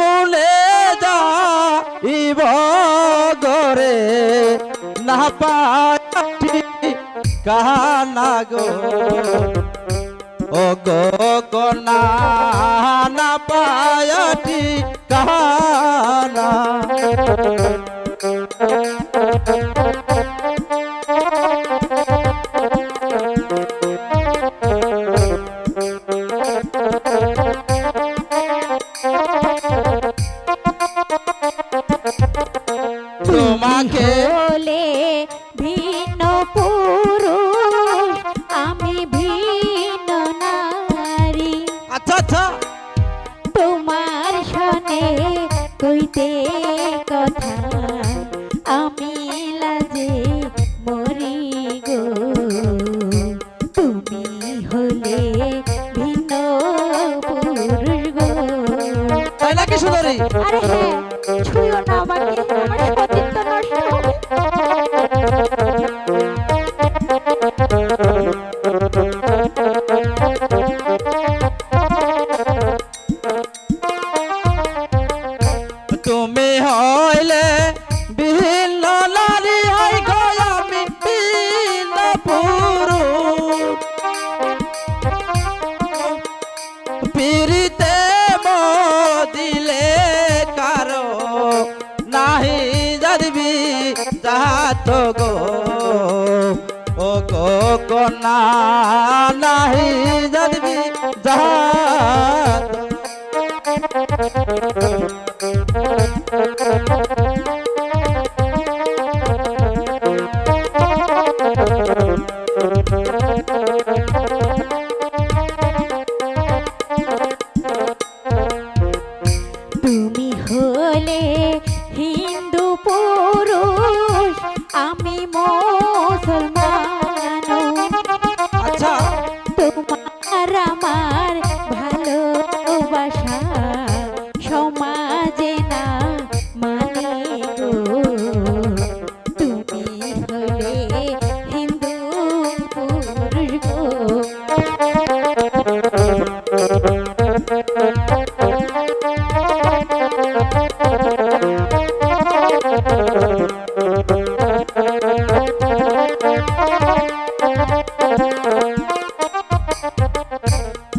মনে যাইব গরে। না পাটি কাহানা গো। ও গো না পায়টি কানা তোমাকে বলে ভিন্ন পুরুষ আমি ভিন্ন নারী। আচ্ছা আচ্ছা। তোমার সনে কইতে কথা আমি লাজে মরি গো। তুমি হলে ভিন্ন পুরুষ গো। তাই নাকি সুন্দরী? আরে হ্যাঁ। ছুঁয়ো না আমাকে আমার সতীত্ব নষ্ট হবে তুমি হইলে ভিন্ন নারী হই গো আমি ভিন্ন পুরুষ। যাত গো। ও গো কনা নাহি।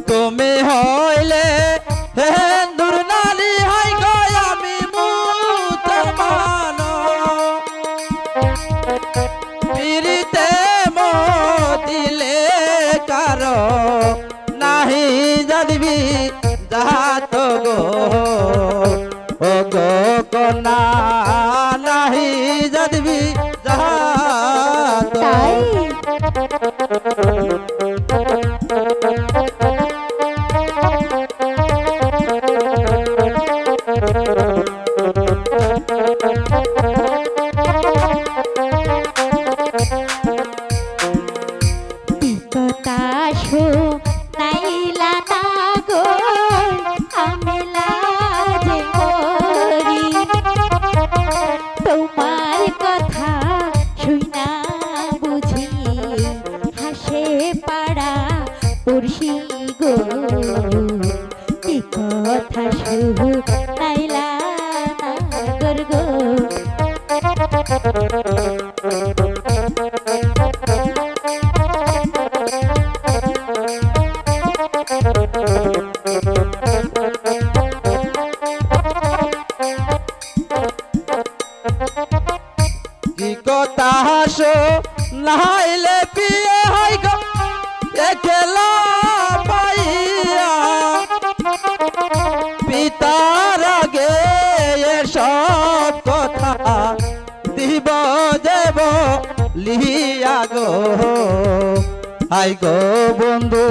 তুমি হইলে হিন্দুর নারী হাই গো আমি মুসলমান। পিরিতে দিলে কারও নাহি জানবি যাত গো ও গো কনা নাহি তিকতাশো নাইলা না আমি লাজে মরি তোমার কথা শুনা বুঝি, হাসে পাড়া পড়শি গো। কি কথা শুধু হাসো নাইলে বিয়ে হয় গো একলা পাইয়া। পিতার আগে এসব কথা দিব দেব লিয়া গো। আই গো বন্ধু।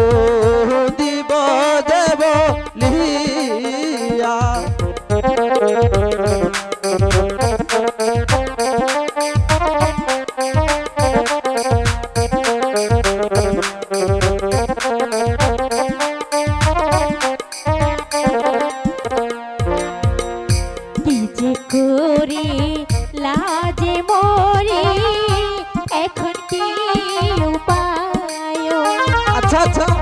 আচ্ছা